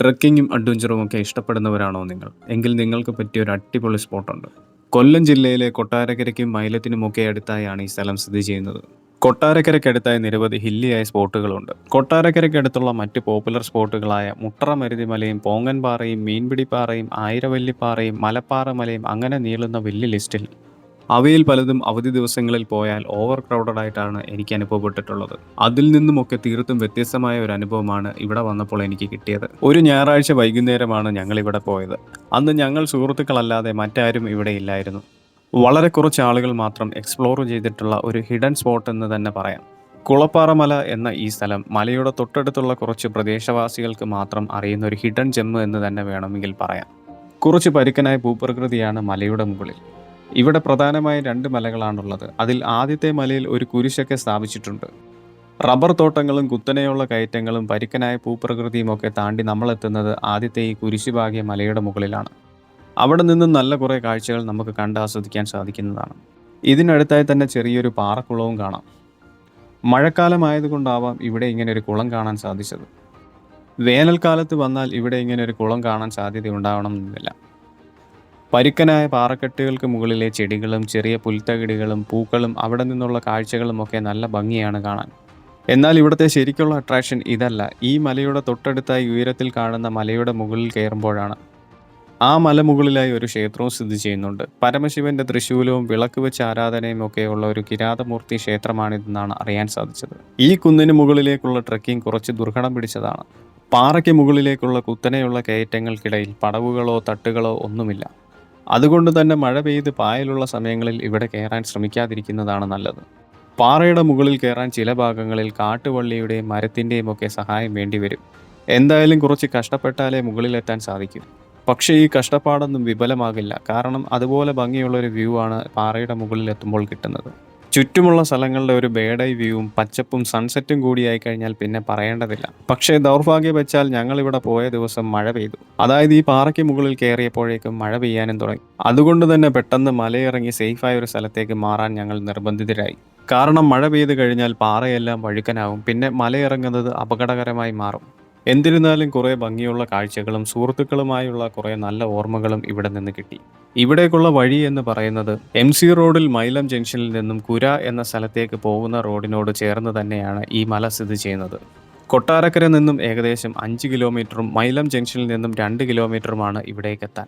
ട്രക്കിങ്ങും അഡ്വഞ്ചറും ഒക്കെ ഇഷ്ടപ്പെടുന്നവരാണോ നിങ്ങൾ? എങ്കിൽ നിങ്ങൾക്ക് പറ്റിയ ഒരു അടിപൊളി സ്പോട്ടുണ്ട്. കൊല്ലം ജില്ലയിലെ കൊട്ടാരക്കരയ്ക്കും മൈലത്തിനുമൊക്കെ അടുത്തായാണ് ഈ സ്ഥലം സ്ഥിതി ചെയ്യുന്നത്. കൊട്ടാരക്കരയ്ക്കടുത്തായി നിരവധി ഹില്ലിയായ സ്പോട്ടുകളുണ്ട്. കൊട്ടാരക്കരയ്ക്കടുത്തുള്ള മറ്റ് പോപ്പുലർ സ്പോട്ടുകളായ മുട്ടറ മരുതിമലയും പോങ്ങൻപാറയും മീൻപിടിപ്പാറയും ആയിരവല്ലിപ്പാറയും മലപ്പാറ മലയും അങ്ങനെ നീളുന്ന വലിയ ലിസ്റ്റിൽ അവയിൽ പലതും അവധി ദിവസങ്ങളിൽ പോയാൽ ഓവർ ക്രൗഡഡ് ആയിട്ടാണ് എനിക്ക് അനുഭവപ്പെട്ടിട്ടുള്ളത്. അതിൽ നിന്നുമൊക്കെ തീർത്തും വ്യത്യസ്തമായ ഒരു അനുഭവമാണ് ഇവിടെ വന്നപ്പോൾ എനിക്ക് കിട്ടിയത്. ഒരു ഞായറാഴ്ച വൈകുന്നേരമാണ് ഞങ്ങൾ ഇവിടെ പോയത്. അന്ന് ഞങ്ങൾ സുഹൃത്തുക്കളല്ലാതെ മറ്റാരും ഇവിടെ ഇല്ലായിരുന്നു. വളരെ കുറച്ച് ആളുകൾ മാത്രം എക്സ്പ്ലോർ ചെയ്തിട്ടുള്ള ഒരു ഹിഡൻ സ്പോട്ട് എന്ന് തന്നെ പറയാം. കുളപ്പാറമല എന്ന ഈ സ്ഥലം മലയുടെ തൊട്ടടുത്തുള്ള കുറച്ച് പ്രദേശവാസികൾക്ക് മാത്രം അറിയുന്ന ഒരു ഹിഡൻ ജെമ്മ് എന്ന് തന്നെ വേണമെങ്കിൽ പറയാം. കുറച്ച് പരുക്കനായ ഭൂപ്രകൃതിയാണ് മലയുടെ മുകളിൽ. ഇവിടെ പ്രധാനമായും രണ്ട് മലകളാണുള്ളത്. അതിൽ ആദ്യത്തെ മലയിൽ ഒരു കുരിശൊക്കെ സ്ഥാപിച്ചിട്ടുണ്ട്. റബ്ബർ തോട്ടങ്ങളും കുത്തനെയുള്ള കയറ്റങ്ങളും പരുക്കനായ ഭൂപ്രകൃതിയും ഒക്കെ താണ്ടി നമ്മളെത്തുന്നത് ആദ്യത്തെ ഈ കുരിശുഭാഗ്യ മലയുടെ മുകളിലാണ്. അവിടെ നിന്നും നല്ല കുറേ കാഴ്ചകൾ നമുക്ക് കണ്ട് ആസ്വദിക്കാൻ സാധിക്കുന്നതാണ്. ഇതിനടുത്തായി തന്നെ ചെറിയൊരു പാറക്കുളവും കാണാം. മഴക്കാലമായതുകൊണ്ടാവാം ഇവിടെ ഇങ്ങനെ ഒരു കുളം കാണാൻ സാധിച്ചത്. വേനൽക്കാലത്ത് വന്നാൽ ഇവിടെ ഇങ്ങനെ ഒരു കുളം കാണാൻ സാധ്യത ഉണ്ടാവണമെന്നില്ല പരുക്കനായ പാറക്കെട്ടുകൾക്ക് മുകളിലെ ചെടികളും ചെറിയ പുൽത്തകിടികളും പൂക്കളും അവിടെ നിന്നുള്ള കാഴ്ചകളും ഒക്കെ നല്ല ഭംഗിയാണ് കാണാൻ. എന്നാൽ ഇവിടുത്തെ ശരിക്കുള്ള അട്രാക്ഷൻ ഇതല്ല. ഈ മലയുടെ തൊട്ടടുത്തായി ഉയരത്തിൽ കാണുന്ന മലയുടെ മുകളിൽ കയറുമ്പോഴാണ്. ആ മലമുകളിലായി ഒരു ക്ഷേത്രവും സ്ഥിതി ചെയ്യുന്നുണ്ട്. പരമശിവന്റെ തൃശൂലവും വിളക്ക് വെച്ച ആരാധനയും ഒക്കെയുള്ള ഒരു കിരാതമൂർത്തി ക്ഷേത്രമാണിതെന്നാണ് അറിയാൻ സാധിച്ചത്. ഈ കുന്നിന് മുകളിലേക്കുള്ള ട്രക്കിംഗ് കുറച്ച് ദുർഘടം പിടിച്ചതാണ്. പാറയ്ക്ക് മുകളിലേക്കുള്ള കുത്തനെയുള്ള കയറ്റങ്ങൾക്കിടയിൽ പടവുകളോ തട്ടുകളോ ഒന്നുമില്ല. അതുകൊണ്ട് തന്നെ മഴ പെയ്ത് പായലുള്ള സമയങ്ങളിൽ ഇവിടെ കയറാൻ ശ്രമിക്കാതിരിക്കുന്നതാണ് നല്ലത്. പാറയുടെ മുകളിൽ കയറാൻ ചില ഭാഗങ്ങളിൽ കാട്ടുവള്ളിയുടെയും മരത്തിന്റെയും ഒക്കെ സഹായം വേണ്ടിവരും എന്തായാലും കുറച്ച് കഷ്ടപ്പെട്ടാലേ മുകളിലെത്താൻ സാധിക്കും. പക്ഷേ ഈ കഷ്ടപ്പാടൊന്നും വിപുലമാകില്ല കാരണം അതുപോലെ ഭംഗിയുള്ള ഒരു വ്യൂ ആണ് പാറയുടെ മുകളിൽ എത്തുമ്പോൾ കിട്ടുന്നത്. ചുറ്റുമുള്ള സ്ഥലങ്ങളുടെ ഒരു ബേഡൈ വ്യൂവും പച്ചപ്പും സൺസെറ്റും കൂടിയായി കഴിഞ്ഞാൽ പിന്നെ പറയേണ്ടതില്ല. പക്ഷേ ദൗർഭാഗ്യം വെച്ചാൽ ഞങ്ങൾ ഇവിടെ പോയ ദിവസം മഴ പെയ്തു. അതായത് ഈ പാറയ്ക്ക് മുകളിൽ കയറിയപ്പോഴേക്കും മഴ പെയ്യാനും തുടങ്ങി. അതുകൊണ്ട് തന്നെ പെട്ടെന്ന് മലയിറങ്ങി സേഫായ ഒരു സ്ഥലത്തേക്ക് മാറാൻ ഞങ്ങൾ നിർബന്ധിതരായി. കാരണം മഴ പെയ്തു കഴിഞ്ഞാൽ പാറയെല്ലാം വഴുക്കനാവും. പിന്നെ മലയിറങ്ങുന്നത് അപകടകരമായി മാറും. എന്നിരുന്നാലും കുറേ ഭംഗിയുള്ള കാഴ്ചകളും സുഹൃത്തുക്കളുമായുള്ള കുറേ നല്ല ഓർമ്മകളും ഇവിടെ നിന്ന് കിട്ടി. ഇവിടേക്കുള്ള വഴി എന്ന് പറയുന്നത് എം സി റോഡിൽ മൈലം ജംഗ്ഷനിൽ നിന്നും കുര എന്ന സ്ഥലത്തേക്ക് പോകുന്ന റോഡിനോട് ചേർന്ന് തന്നെയാണ് ഈ മല സ്ഥിതി ചെയ്യുന്നത്. കൊട്ടാരക്കര നിന്നും ഏകദേശം അഞ്ച് കിലോമീറ്ററും മൈലം ജംഗ്ഷനിൽ നിന്നും രണ്ട് കിലോമീറ്ററുമാണ് ഇവിടേക്ക് എത്താൻ.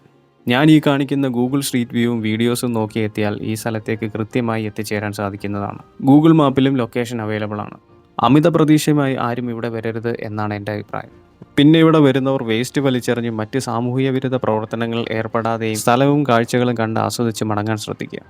ഞാൻ ഈ കാണിക്കുന്ന ഗൂഗിൾ സ്ട്രീറ്റ് വ്യൂവും വീഡിയോസും നോക്കി എത്തിയാൽ ഈ സ്ഥലത്തേക്ക് കൃത്യമായി എത്തിച്ചേരാൻ സാധിക്കുന്നതാണ്. ഗൂഗിൾ മാപ്പിലും ലൊക്കേഷൻ അവൈലബിൾ ആണ്. അമിത പ്രതീക്ഷയുമായി ആരും ഇവിടെ വരരുത് എന്നാണ് എന്റെ അഭിപ്രായം. പിന്നെ ഇവിടെ വരുന്നവർ വേസ്റ്റ് വലിച്ചെറിഞ്ഞ് മറ്റ് സാമൂഹിക വിരുദ്ധ പ്രവർത്തനങ്ങൾ ഏർപ്പെടാതെയും സ്ഥലവും കാഴ്ചകളും കണ്ട് ആസ്വദിച്ച് മടങ്ങാൻ ശ്രദ്ധിക്കുക.